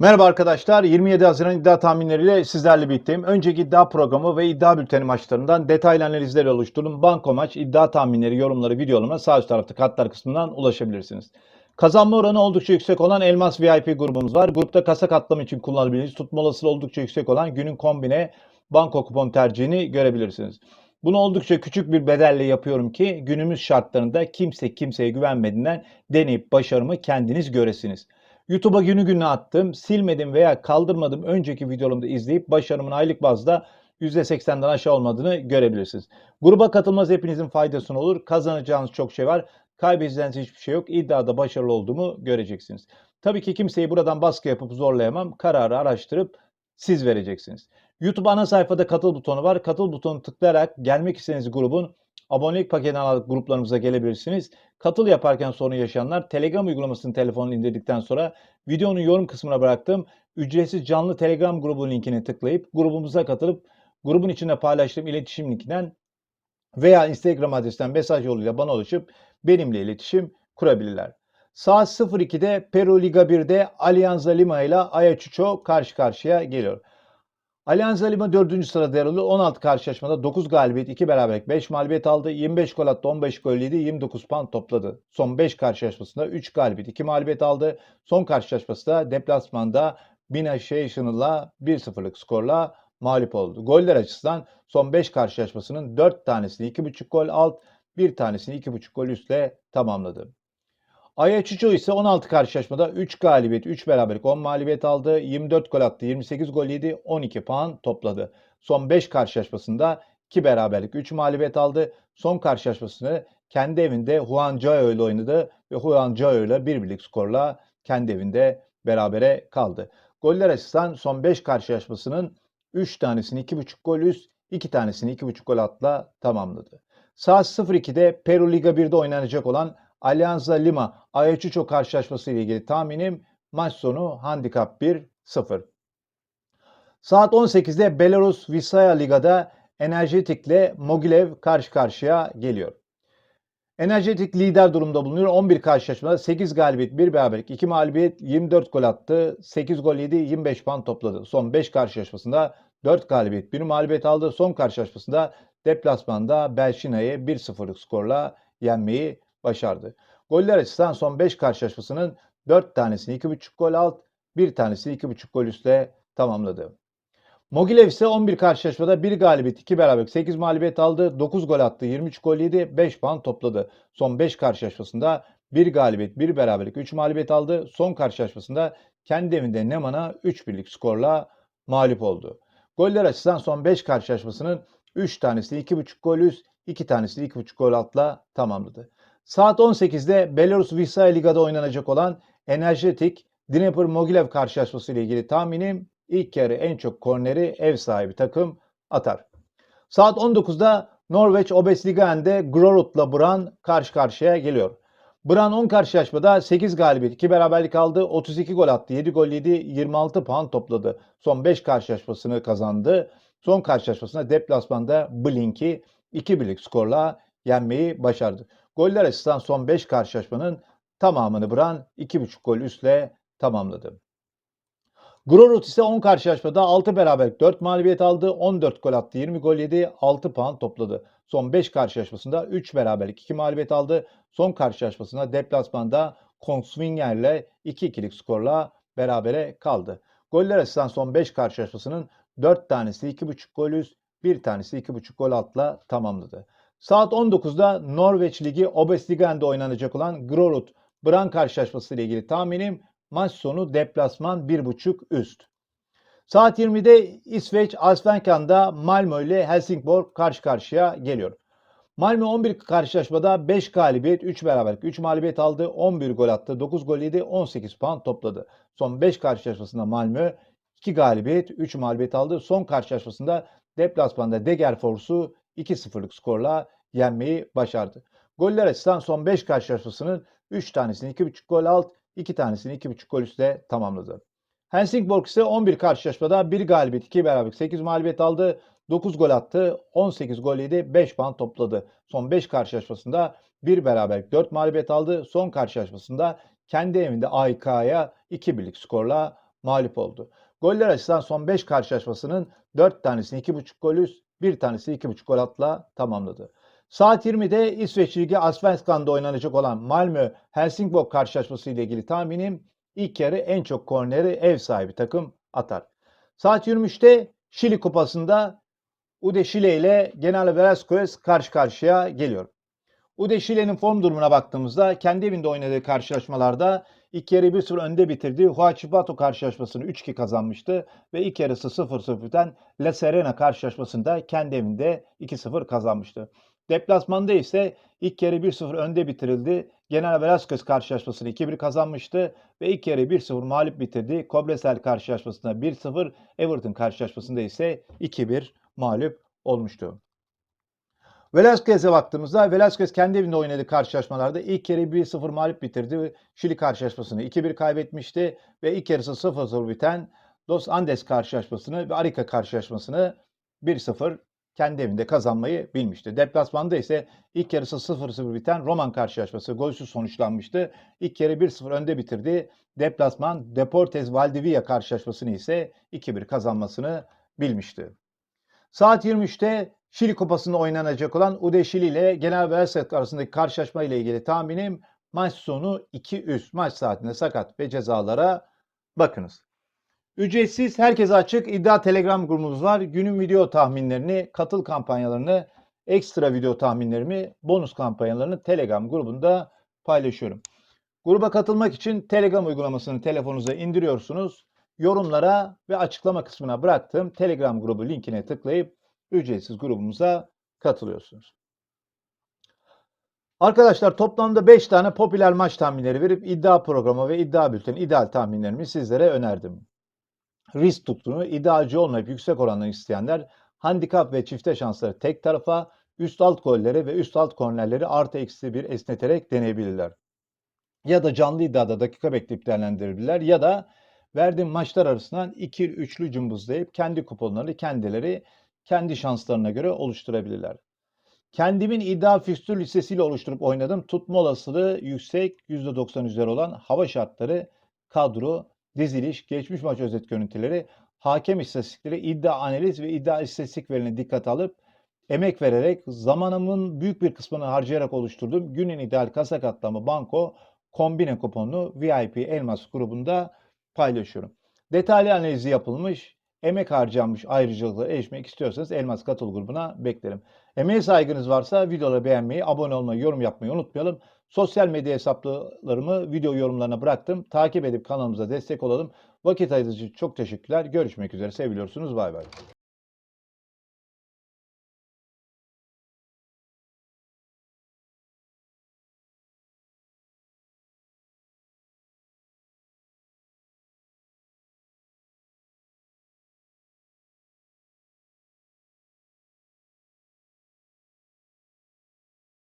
Merhaba arkadaşlar. 27 Haziran iddia tahminleriyle sizlerle birlikteyim. Önceki iddia programı ve iddia bülteni maçlarından detaylı analizleri oluşturdum. Banko maç, iddia tahminleri, yorumları, videolarıma sağ üst tarafta katlar kısmından ulaşabilirsiniz. Kazanma oranı oldukça yüksek olan Elmas VIP grubumuz var. Grupta kasa katlama için kullanabileceğiniz, tutma olasılığı oldukça yüksek olan günün kombine banko kupon tercihini görebilirsiniz. Bunu oldukça küçük bir bedelle yapıyorum ki günümüz şartlarında kimse kimseye güvenmediğinden deneyip başarımı kendiniz göresiniz. YouTube'a günü gününe attım. Silmedim veya kaldırmadım önceki videolarımda izleyip başarımın aylık bazda %80'den aşağı olmadığını görebilirsiniz. Gruba katılmanız hepinizin faydasına olur. Kazanacağınız çok şey var. Kaybedeceğiniz hiçbir şey yok. İddiada başarılı olduğumu göreceksiniz. Tabii ki kimseyi buradan baskı yapıp zorlayamam. Kararı araştırıp siz vereceksiniz. YouTube ana sayfada katıl butonu var. Katıl butonu tıklayarak gelmek istediğiniz grubun abonelik paketini alarak gruplarımıza gelebilirsiniz. Katıl yaparken sorun yaşayanlar Telegram uygulamasını telefonuna indirdikten sonra videonun yorum kısmına bıraktığım ücretsiz canlı Telegram grubu linkini tıklayıp grubumuza katılıp grubun içinde paylaştığım iletişim linkinden veya Instagram adresinden mesaj yoluyla bana ulaşıp benimle iletişim kurabilirler. Saat 02'de Peru Liga 1'de Alianza Lima ile Ayacucho karşı karşıya geliyor. Alianza Lima 4. sırada yer alıyor. 16 karşılaşmada 9 galibiyet, 2 beraberlik, 5 mağlubiyet aldı. 25 gol attı, 15 gol yedi, 29 puan topladı. Son 5 karşılaşmasında 3 galibiyet, 2 mağlubiyet aldı. Son karşılaşmasında deplasmanda Bina Şeşin'la 1-0'lık skorla mağlup oldu. Goller açısından son 5 karşılaşmasının 4 tanesini 2.5 gol alt, bir tanesini 2.5 gol üstle tamamladı. Ayaçuço ise 16 karşılaşmada 3 galibiyet, 3 beraberlik, 10 mağlubiyet aldı. 24 gol attı, 28 gol yedi, 12 puan topladı. Son 5 karşılaşmasında 2 beraberlik, 3 mağlubiyet aldı. Son karşılaşmasını kendi evinde Juan Cayo ile oynadı ve Juan Cayo ile bir birlik skorla kendi evinde berabere kaldı. Goller açısından son 5 karşılaşmasının 3 tanesini 2.5 gol üst, 2 tanesini 2.5 gol atla tamamladı. Saat 02'de Peru Liga 1'de oynanacak olan Alianza Lima Ayacucho karşılaşması ile ilgili tahminim maç sonu handikap 1-0. Saat 18'de Belarus Visaya Liga'da Energetik ile Mogilev karşı karşıya geliyor. Energetik lider durumda bulunuyor. 11 karşılaşmada 8 galibiyet, 1 beraberlik, 2 mağlubiyet, 24 gol attı. 8 gol yedi, 25 puan topladı. Son 5 karşılaşmasında 4 galibiyet, 1 mağlubiyet aldı. Son karşılaşmasında deplasmanda Belşina'yı 1-0'lık skorla yenmeyi başardı. Goller açısından son 5 karşılaşmasının 4 tanesini 2.5 gol alt, 1 tanesini 2.5 gol üstle tamamladı. Mogilev ise 11 karşılaşmada 1 galibiyet, 2 beraberlik, 8 mağlubiyet aldı, 9 gol attı, 23 gol yedi, 5 puan topladı. Son 5 karşılaşmasında 1 galibiyet, 1 beraberlik, 3 mağlubiyet aldı. Son karşılaşmasında kendi evinde Neman'a 3 birlik skorla mağlup oldu. Goller açısından son 5 karşılaşmasının 3 tanesini 2.5 gol üst, 2 tanesini 2.5 gol altla tamamladı. Saat 18'de Belarus Visaya Liga'da oynanacak olan Energetik Dnipro Mogilev karşılaşması ile ilgili tahminim ilk yarı en çok korneri ev sahibi takım atar. Saat 19'da Norveç Obesligaen'de Grorud'la Bran karşı karşıya geliyor. Bran 10 karşılaşmada 8 galibiyet, 2 beraberlik aldı, 32 gol attı, 7 gol yedi, 26 puan topladı. Son 5 karşılaşmasını kazandı. Son karşılaşmasında deplasmanda Blink'i 2 birlik skorla yenmeyi başardı. Goller açısından son 5 karşılaşmanın tamamını Bran 2.5 gol üstle tamamladı. Grorud ise 10 karşılaşmada 6 beraberlik 4 mağlubiyet aldı. 14 gol attı. 20 gol yedi. 6 puan topladı. Son 5 karşılaşmasında 3 beraberlik 2 mağlubiyet aldı. Son karşılaşmasında deplasmanda Kongsvinger'le 2-2'lik skorla berabere kaldı. Goller açısından son 5 karşılaşmasının 4 tanesi 2.5 gol üst, 1 tanesi 2.5 gol altla tamamladı. Saat 19'da Norveç Ligi Obesligaen'de oynanacak olan Grorud Bran karşılaşması ile ilgili tahminim maç sonu deplasman 1.5 üst. Saat 20'de İsveç Allsvenskan'da Malmö ile Helsingborg karşı karşıya geliyor. Malmö 11 karşılaşmada 5 galibiyet, 3 beraberlik, 3 mağlubiyet aldı, 11 gol attı, 9 gol yedi, 18 puan topladı. Son 5 karşılaşmasında Malmö 2 galibiyet, 3 mağlubiyet aldı. Son karşılaşmasında deplasmanda Degerfors'u 2-0'lık skorla yenmeyi başardı. Goller açısından son 5 karşılaşmasının 3 tanesini 2.5 gol alt, 2 tanesini 2.5 gol üstte tamamladı. Helsingborg ise 11 karşılaşmada 1 galibiyet, 2 beraberlik, 8 mağlubiyet aldı. 9 gol attı, 18 gol yedi, 5 puan topladı. Son 5 karşılaşmasında 1 beraberlik, 4 mağlubiyet aldı. Son karşılaşmasında kendi evinde AYK'ya 2 birlik skorla mağlup oldu. Goller açısından son 5 karşılaşmasının 4 tanesini 2.5 gol üst, bir tanesi 2.5 gol atla tamamladı. Saat 20'de İsveç Ligi Allsvenskan'da oynanacak olan Malmö Helsingborg karşılaşması ile ilgili tahminim ilk yarı en çok korneri ev sahibi takım atar. Saat 23'te Şili Kupası'nda Ude Şile ile General Velasquez karşı karşıya geliyor. Ude Şile'nin form durumuna baktığımızda kendi evinde oynadığı karşılaşmalarda ilk yarı 1-0 önde bitirdiği Huachipato karşılaşmasını 3-2 kazanmıştı ve ilk yarısı 0-0 biten La Serena karşılaşmasında kendi evinde 2-0 kazanmıştı. Deplasmanda ise ilk yarı 1-0 önde bitirildi. General Velasquez karşılaşmasını 2-1 kazanmıştı ve ilk yarı 1-0 mağlup bitirdi. Kobresel karşılaşmasında 1-0, Everton karşılaşmasında ise 2-1 mağlup olmuştu. Velasquez'e baktığımızda Velasquez kendi evinde oynadığı karşılaşmalarda ilk yarı 1-0 mağlup bitirdi. Şili karşılaşmasını 2-1 kaybetmişti ve ilk yarısı 0-0 biten Dos Andes karşılaşmasını ve Arica karşılaşmasını 1-0 kendi evinde kazanmayı bilmişti. Deplasmanda ise ilk yarısı 0-0 biten Roman karşılaşması golsüz sonuçlanmıştı. İlk yarı 1-0 önde bitirdi. Deplasman Deportes Valdivia karşılaşmasını ise 2-1 kazanmasını bilmişti. Saat 23'te Şili Kupası'nda oynanacak olan Ude Şili ile Genel Velasquez arasındaki karşılaşma ile ilgili tahminim maç sonu 2 üst maç saatinde sakat ve cezalara bakınız. Ücretsiz, herkese açık iddia Telegram grubumuz var. Günün video tahminlerini, katıl kampanyalarını, ekstra video tahminlerimi, bonus kampanyalarını Telegram grubunda paylaşıyorum. Gruba katılmak için Telegram uygulamasını telefonunuza indiriyorsunuz. Yorumlara ve açıklama kısmına bıraktığım Telegram grubu linkine tıklayıp ücretsiz grubumuza katılıyorsunuz. Arkadaşlar toplamda 5 tane popüler maç tahminleri verip iddia programı ve iddia bülteni ideal tahminlerimi sizlere önerdim. Risk tuttuğunu idealci olmayıp yüksek oranını isteyenler handikap ve çifte şansları tek tarafa, üst alt golleri ve üst alt kornerleri artı eksi bir esneterek deneyebilirler. Ya da canlı iddiada dakika bekleyip değerlendirebilirler ya da verdiğim maçlar arasından ikili üçlü cımbızlayıp kendi kuponlarını kendileri kendi şanslarına göre oluşturabilirler. Kendimin iddia fikstür listesiyle oluşturup oynadım. Tutma olasılığı yüksek %90 üzeri olan hava şartları, kadro, diziliş, geçmiş maç özet görüntüleri, hakem istatistikleri, iddia analiz ve iddia istatistik verilerine dikkat alıp emek vererek zamanımın büyük bir kısmını harcayarak oluşturduğum günün ideal kasa katlamı banko kombine kuponunu VIP Elmas grubunda paylaşıyorum. Detaylı analizi yapılmış, emek harcanmış ayrıcalıklara erişmek istiyorsanız Elmas Katıl grubuna beklerim. Emeğe saygınız varsa videoları beğenmeyi, abone olmayı, yorum yapmayı unutmayalım. Sosyal medya hesaplarımı video yorumlarına bıraktım. Takip edip kanalımıza destek olalım. Vakit ayırdığınız için çok teşekkürler. Görüşmek üzere. Seviliyorsunuz. Bay bay.